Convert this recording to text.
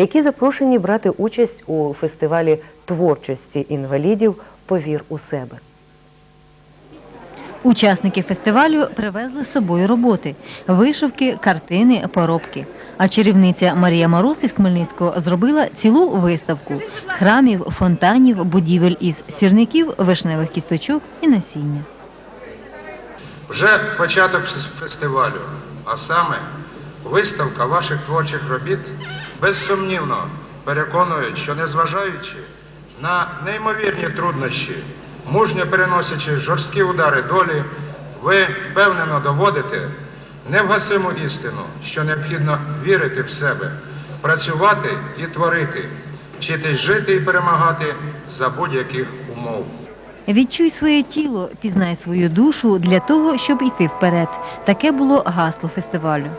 які запрошені брати участь у фестивалі творчості інвалідів Повір у себе. Учасники фестивалю привезли з собою роботи, вишивки, картини, поробки. А чарівниця Марія Мороз із Хмельницького зробила цілу виставку храмів, фонтанів, будівель із сірників, вишневих кісточок і насіння. Вже початок фестивалю, а саме виставка ваших творчих робіт, безсумнівно переконують, що незважаючи на неймовірні труднощі, мужньо переносячи жорсткі удари долі, ви впевнено доводите невгасиму істину, що необхідно вірити в себе, працювати і творити, вчитись жити і перемагати за будь-яких умов. Відчуй своє тіло, пізнай свою душу для того, щоб йти вперед. Таке було гасло фестивалю.